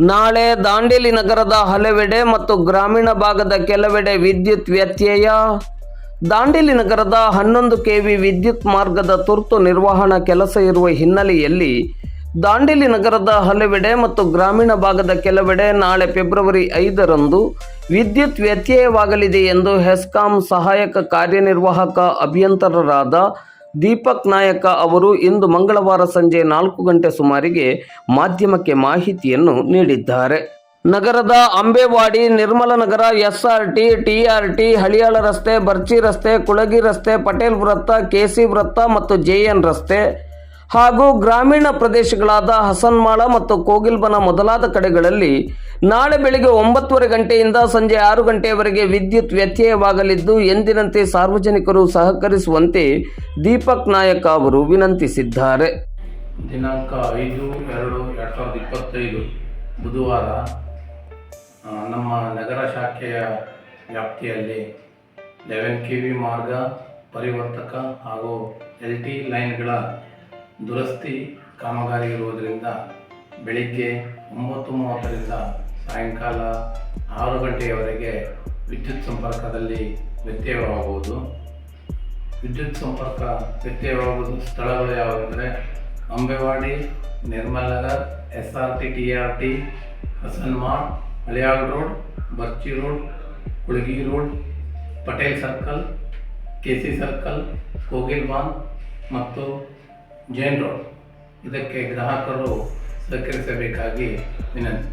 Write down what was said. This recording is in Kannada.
ನಾಳೆ ದಾಂಡೇಲಿ ನಗರದ ಹಲವೆಡೆ ಮತ್ತು ಗ್ರಾಮೀಣ ಭಾಗದ ಕೆಲವೆಡೆ ವಿದ್ಯುತ್ ವ್ಯತ್ಯಯ. ದಾಂಡೇಲಿ ನಗರದ ಹನ್ನೊಂದು ಕೆವಿ ವಿದ್ಯುತ್ ಮಾರ್ಗದ ತುರ್ತು ನಿರ್ವಹಣಾ ಕೆಲಸ ಇರುವ ಹಿನ್ನೆಲೆಯಲ್ಲಿ ದಾಂಡೇಲಿ ನಗರದ ಹಲವೆಡೆ ಮತ್ತು ಗ್ರಾಮೀಣ ಭಾಗದ ಕೆಲವೆಡೆ ನಾಳೆ ಫೆಬ್ರವರಿ ಐದರಂದು ವಿದ್ಯುತ್ ವ್ಯತ್ಯಯವಾಗಲಿದೆ ಎಂದು ಹೆಸ್ಕಾಂ ಸಹಾಯಕ ಕಾರ್ಯನಿರ್ವಾಹಕ ಅಭಿಯಂತರರಾದ ದೀಪಕ್ ನಾಯಕ ಅವರು ಇಂದು ಮಂಗಳವಾರ ಸಂಜೆ ನಾಲ್ಕು ಗಂಟೆ ಸುಮಾರಿಗೆ ಮಾಧ್ಯಮಕ್ಕೆ ಮಾಹಿತಿಯನ್ನು ನೀಡಿದ್ದಾರೆ. ನಗರದ ಅಂಬೇವಾಡಿ, ನಿರ್ಮಲ ನಗರ, ಎಸ್ಆರ್ಟಿ, ಟಿಆರ್ಟಿ, ಹಳಿಯಾಳ ರಸ್ತೆ, ಬರ್ಚಿ ರಸ್ತೆ, ಕುಳಗಿ ರಸ್ತೆ, ಪಟೇಲ್ ವೃತ್ತ, ಕೆಸಿ ವೃತ್ತ ಮತ್ತು ಜೆಎನ್ ರಸ್ತೆ ಹಾಗೂ ಗ್ರಾಮೀಣ ಪ್ರದೇಶಗಳಾದ ಹಸನ್ಮಾಳ ಮತ್ತು ಕೋಗಿಲ್ಬನ ಮೊದಲಾದ ಕಡೆಗಳಲ್ಲಿ ನಾಳೆ ಬೆಳಿಗ್ಗೆ ಒಂಬತ್ತುವರೆ ಗಂಟೆಯಿಂದ ಸಂಜೆ ಆರು ಗಂಟೆಯವರೆಗೆ ವಿದ್ಯುತ್ ವ್ಯತ್ಯಯವಾಗಲಿದ್ದು, ಎಂದಿನಂತೆ ಸಾರ್ವಜನಿಕರು ಸಹಕರಿಸುವಂತೆ ದೀಪಕ್ ನಾಯಕ್ ಅವರು ವಿನಂತಿಸಿದ್ದಾರೆ. ದಿನಾಂಕ ಐದು ಎರಡು ಎರಡು ಸಾವಿರದ ಇಪ್ಪತ್ತೈದು ಬುಧವಾರ ನಮ್ಮ ನಗರ ಶಾಖೆಯ ವ್ಯಾಪ್ತಿಯಲ್ಲಿ ಲೆವೆನ್ ಕೆ ವಿ ಮಾರ್ಗ ಪರಿವರ್ತಕ ಹಾಗೂ ಎಲ್ ಟಿ ಲೈನ್ಗಳ ದುರಸ್ತಿ ಕಾಮಗಾರಿ ಇರುವುದರಿಂದ ಬೆಳಿಗ್ಗೆ ಒಂಬತ್ತು ಮೂವತ್ತರಿಂದ ಸಾಯಂಕಾಲ ಆರು ಗಂಟೆಯವರೆಗೆ ವಿದ್ಯುತ್ ಸಂಪರ್ಕದಲ್ಲಿ ವ್ಯತ್ಯಯವಾಗುವುದು ವಿದ್ಯುತ್ ಸಂಪರ್ಕ ವ್ಯತ್ಯಯವಾಗುವುದು ಸ್ಥಳಗಳು ಯಾವುವೆಂದರೆ Ambewadi, Nirmal Nagar S R T T R T Hasanmad Haliyal road, Barchi road Kulagi road, Patel circle, K C circle Kogilban ಮತ್ತು ಜೈನ್ ರೋಡ್. ಇದಕ್ಕೆ ಗ್ರಾಹಕರು ಸಹಕರಿಸಬೇಕಾಗಿ ವಿನಂತಿ.